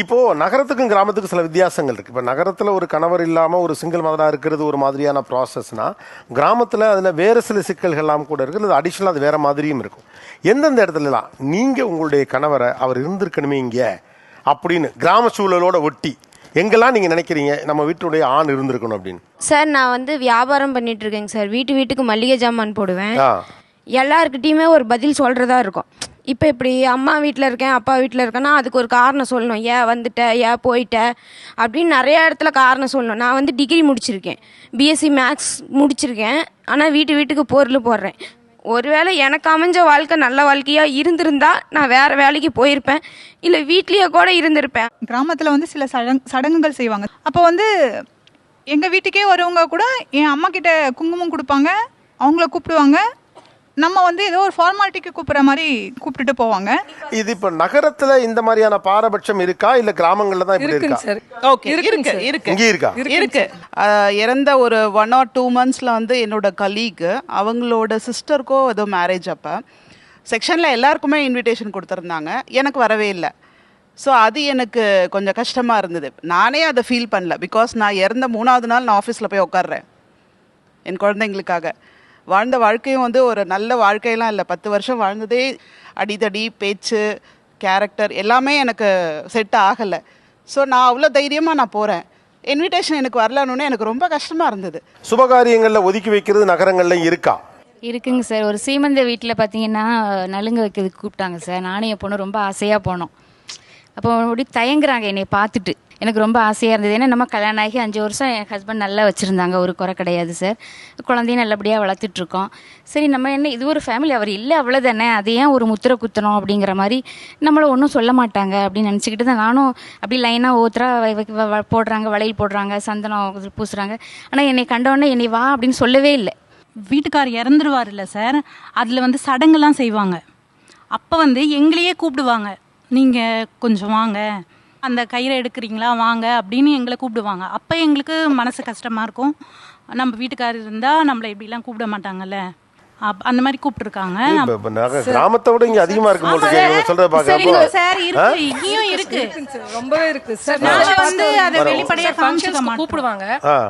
இப்போ நகரத்துக்கும் கிராமத்துக்கும் சில வித்தியாசங்கள் இருக்கு. இப்போ நகரத்துல ஒரு கணவர் இல்லாம ஒரு சிங்கிள் மதரா இருக்கிறது ஒரு மாதிரியான ப்ராசஸ்னா கிராமத்துல அதுல வேற சில சிக்கல்கள்லாம் கூட இருக்கு. அது அடிஷனல் அது வேற மாதிரியும் இருக்கும். எந்தெந்த இடத்துலலாம் நீங்க உங்களுடைய கணவரை அவர் இருந்திருக்கணுமே இங்க அப்படின்னு கிராம சூழலோட ஒட்டி எங்கெல்லாம் நீங்க நினைக்கிறீங்க நம்ம வீட்டுடைய ஆண் இருந்திருக்கணும் அப்படின்னு? சார் நான் வந்து வியாபாரம் பண்ணிட்டு இருக்கேங்க சார். வீட்டு வீட்டுக்கு மளிகை ஜாமான் போடுவேன். எல்லாருக்கிட்டேயுமே ஒரு பதில் சொல்கிறதா இருக்கும். இப்போ இப்படி அம்மா வீட்டில் இருக்கேன் அப்பா வீட்டில் இருக்கேன்னா அதுக்கு ஒரு காரணம் சொல்லணும். ஏன் வந்துட்ட ஏன் போயிட்ட அப்படின்னு நிறையா இடத்துல காரணம் சொல்லணும். நான் வந்து டிகிரி முடிச்சிருக்கேன். பிஎஸ்சி மேக்ஸ் முடிச்சிருக்கேன். ஆனால் வீட்டு வீட்டுக்கு பொருள் போடுறேன். ஒருவேளை எனக்கு அமைஞ்ச வாழ்க்கை நல்ல வாழ்க்கையாக இருந்திருந்தா நான் வேறு வேலைக்கு போயிருப்பேன். இல்லை வீட்லேயே கூட இருந்திருப்பேன். கிராமத்தில் வந்து சில சடங் சடங்குகள் செய்வாங்க. அப்போ வந்து எங்கள் வீட்டுக்கே வரவங்க கூட என் அம்மா கிட்ட குங்குமம் கொடுப்பாங்க. அவங்கள கூப்பிடுவாங்க. நம்ம வந்து ஏதோ ஒரு ஃபார்மாலிட்டிக்கு கூப்பிட்ற மாதிரி கூப்பிட்டுட்டு போவாங்க. இது இப்போ நகரத்துல இந்த மாதிரியான பாரபட்சம் இருக்கா? இல்ல கிராமங்கள்ல தான் இப்படி இருக்குங்க இருக்கா சார். ஓகே இருக்குங்க இருக்கு சார். இருக்கு. இங்கே இருக்கா? இருக்கு. அஹ், இறந்த ஒரு ஒன் ஆர் டூ மந்த்ஸில் வந்து என்னோட கலீக் அவங்களோட சிஸ்டருக்கோ ஏதோ மேரேஜ் அப்போ செக்ஷனில் எல்லாருக்குமே இன்விடேஷன் கொடுத்துருந்தாங்க. எனக்கு வரவே இல்லை. ஸோ அது எனக்கு கொஞ்சம் கஷ்டமாக இருந்தது. நானே அதை ஃபீல் பண்ணல. பிகாஸ் நான் இறந்த மூணாவது நாள் நான் ஆஃபீஸில் போய் உட்கார்றேன் என் குழந்தைங்களுக்காக. வாழ்ந்த வாழ்க்கையும் வந்து ஒரு நல்ல வாழ்க்கையெல்லாம் இல்லை. பத்து வருஷம் வாழ்ந்ததே அடிதடி பேச்சு கேரக்டர் எல்லாமே எனக்கு செட் ஆகலை. ஸோ நான் அவ்வளோ தைரியமாக நான் போகிறேன் இன்விடேஷன் எனக்கு வரலன்னு எனக்கு ரொம்ப கஷ்டமாக இருந்தது. சுபகாரியங்கள்ல ஒதுக்கி வைக்கிறது நகரங்கள்ல இருக்கா? இருக்குங்க சார் ஒரு சீமந்த வீட்டில் பார்த்தீங்கன்னா நலுங்கு வைக்கிறதுக்கு கூப்பிட்டாங்க சார் நானும் என் பொண்ணு ரொம்ப ஆசையாக போனோம். அப்போ அப்படி தயங்குறாங்க என்னை பார்த்துட்டு. எனக்கு ரொம்ப ஆசையாக இருந்தது. ஏன்னா நம்ம கல்யாணம் ஆகி அஞ்சு வருஷம் என் ஹஸ்பண்ட் நல்லா வச்சுருந்தாங்க. ஒரு குறை கிடையாது சார் குழந்தையும் நல்லபடியாக வளர்த்துட்ருக்கோம் சரி நம்ம என்ன இது ஒரு ஃபேமிலி அவர் இல்லை அவ்வளோதானே அது ஏன் ஒரு முத்திரை குத்தணும் அப்படிங்கிற மாதிரி நம்மளை ஒன்றும் சொல்ல மாட்டாங்க அப்படின்னு நினச்சிக்கிட்டு தான் நானும் அப்படி லைனாக ஓத்துறா போடுறாங்க வளையல் போடுறாங்க சந்தனம் பூசுகிறாங்க ஆனால் என்னை கண்டவொடனே என்னை வா அப்படின்னு சொல்லவே இல்லை. வீட்டுக்கார் இறந்துருவார்ல சார் அதில் வந்து சடங்குலாம் செய்வாங்க. அப்போ வந்து எங்களையே கூப்பிடுவாங்க. நீங்கள் கொஞ்சம் வாங்க. அந்த கயிறை எடுக்கிறீங்களா? வாங்க அப்படின்னு எங்களை கூப்பிடுவாங்க. அப்போ எங்களுக்கு மனசு கஷ்டமாக இருக்கும். நம்ம வீட்டுக்காரர் இருந்தால் நம்மளை இப்படிலாம் கூப்பிட மாட்டாங்கல்ல. அந்த மாதிரி கூப்பிட்டுருக்காங்க. கிராமத்தை விட இங்க அதிகமா இருக்கு போல சொல்றத பாக்க சார் இருக்கு. இங்கேயும் இருக்கு. ரொம்பவே இருக்கு சார். நாங்க வந்து அதை வெளிப்படையா மாட்டோம். கூப்பிடுவாங்க.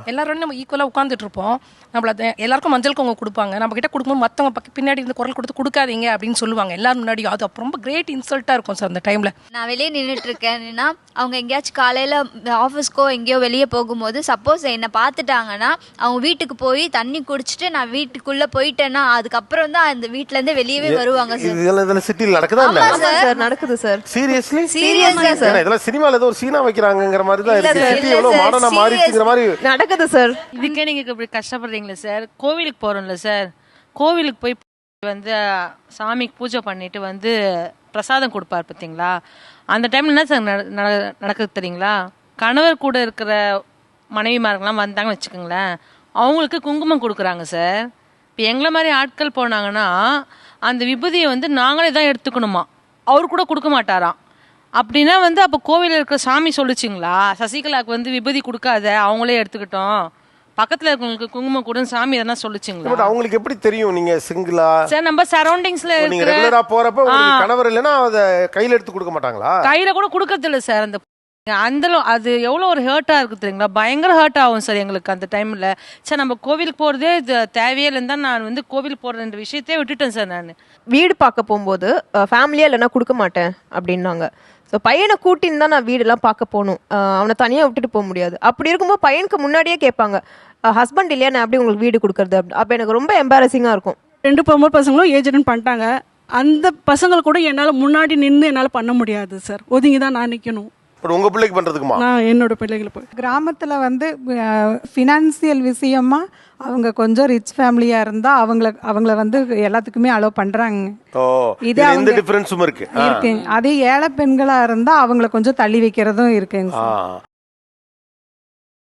எல்லாரும் நம்ம ஈக்குவலா உட்கார்ந்துட்டு இருப்போம். நம்மள அது- எல்லாருக்கும் மஞ்சள் குங்குமம் கொடுப்பாங்க. நம்ம கிட்ட கொடுக்கும்போது மத்தவங்க பக்க பின்னாடி இருந்து குரல் கொடுத்து கொடுக்காதீங்க அப்படின்னு சொல்லுவாங்க. எல்லாரும் முன்னாடி அது அப்ப ரொம்ப கிரேட் இன்சல்ட்டா இருக்கும் சார் அந்த டைம்ல நான் வெளியே நின்றுட்டு இருக்கேன்னா அவங்க எங்கேயாச்சும் காலையில் ஆஃபீஸ்க்கோ எங்கேயோ வெளியே போகும்போது சப்போஸ் என்னை பார்த்துட்டாங்கன்னா அவங்க வீட்டுக்கு போய் தண்ணி குடிச்சிட்டு நான் வீட்டுக்குள்ளே போயிட்டேன்னா அதுக்கப்புறம் தான் அந்த வீட்டிலேருந்து வெளியவே வருவாங்க சார். இதெல்லாம் இதெல்லாம் சிட்டில நடக்குதா என்ன? சார். நடக்குது சார். சீரியஸ்லி சீரியஸா ஏன்னா இதெல்லாம் சினிமால ஏதோ ஒரு சீனா வைக்கிறாங்கங்கிற மாதிரி தான் இருக்கு. இல்ல சிட்டி எவ்வளவு மாடர்னா. மாறிச்சுங்கிற மாதிரி. நடக்குது சார். இதுக்கே நீங்க இப்படி கஷ்டப்படுறீங்களே சார்? கோவிலுக்கு போறோம்ல சார். கோவிலுக்கு போய் வந்து சாமிக்கு பூஜை பண்ணிட்டு வந்து பிரசாதம் கொடுப்பார் பார்த்தீங்களா அந்த டைம்ல என்ன சார் நட- நட- நடக்குது தெரியுங்களா? கணவர் கூட இருக்கிற மனைவிமார்கள்லாம் வந்தாங்கன்னு வச்சுக்கோங்களேன். அவங்களுக்கு குங்குமம் கொடுக்குறாங்க சார். இப்போ எங்களை மாதிரி ஆட்கள் போனாங்கன்னா அந்த விபூதியை வந்து நாங்களே தான் எடுத்துக்கணுமா? அவர் கூட கொடுக்க மாட்டாராம் அப்படின்னா வந்து அப்போ கோவிலில் இருக்கிற சாமி சொல்லுச்சுங்களா? சசிகலாவுக்கு வந்து விபூதி கொடுக்காத அவங்களே எடுத்துக்கிட்டோம். பக்கத்தில் இருக்கவங்களுக்கு குங்குமம் கொடுன்னு சாமி எதனா சொல்லுச்சுங்களா? பட் அவங்களுக்கு எப்படி தெரியும்? நீங்க சிங்கிளா? சார் நம்ம சரௌண்டிங்ஸ்ல நீங்க ரெகுலரா போறப்ப. கணவர் இல்லைன்னா அத கையில எடுத்து கொடுக்க மாட்டாங்களா? கையில கூட கொடுக்கறது இல்ல சார் அந்த அந்த அது எவ்வளோ ஒரு ஹர்ட்டா இருக்கு தெரியுங்களா? பயங்கர ஹர்ட் ஆகும் சார் எங்களுக்கு அந்த டைம்ல சார் நம்ம கோவிலுக்கு போறதே இது தேவையே இல்லைன்னு தான் நான் வந்து கோவில் போறன்ற விஷயத்தையே விட்டுட்டேன் சார் நான். வீடு பார்க்க போகும்போது ஃபேமிலியா இல்லைன்னா கொடுக்க மாட்டேன் அப்படின்னாங்க. ஸோ பையனை கூட்டின்னு தான் நான் வீடெல்லாம் பார்க்க போகணும். அவனை தனியாக விட்டுட்டு போக முடியாது. அப்படி இருக்கும்போது பையனுக்கு முன்னாடியே கேட்பாங்க ஹஸ்பண்ட் இல்லையா? நான் எப்படி உங்களுக்கு வீடு கொடுக்கறது? அப்படி. அப்போ எனக்கு ரொம்ப எம்பாரசிங்காக இருக்கும். ரெண்டு பொம்பளை பசங்களும் ஏஜென்ட் பண்ணிட்டாங்க. அந்த பசங்களை கூட என்னால் முன்னாடி நின்று என்னால் பண்ண முடியாது சார். ஒதுங்கி தான் நான் நிற்கணும் பட் உங்க பிள்ளைக்கு பண்றதுக்குமா? நான் என்னோட பிள்ளைகளை போய் கிராமத்தில் வந்து ஃபினான்சியல் விஷயமா அவங்க கொஞ்சம் ரிச் ஃபேமிலியாக இருந்தால் அவங்கள அவங்கள வந்து எல்லாத்துக்குமே அலோவ் பண்ணுறாங்க ஓ இது இதுல இந்த டிஃபரன்ஸும் இருக்கு? அதே ஏழை பெண்களாக இருந்தால் அவங்கள கொஞ்சம் தள்ளி வைக்கிறதும் இருக்குங்க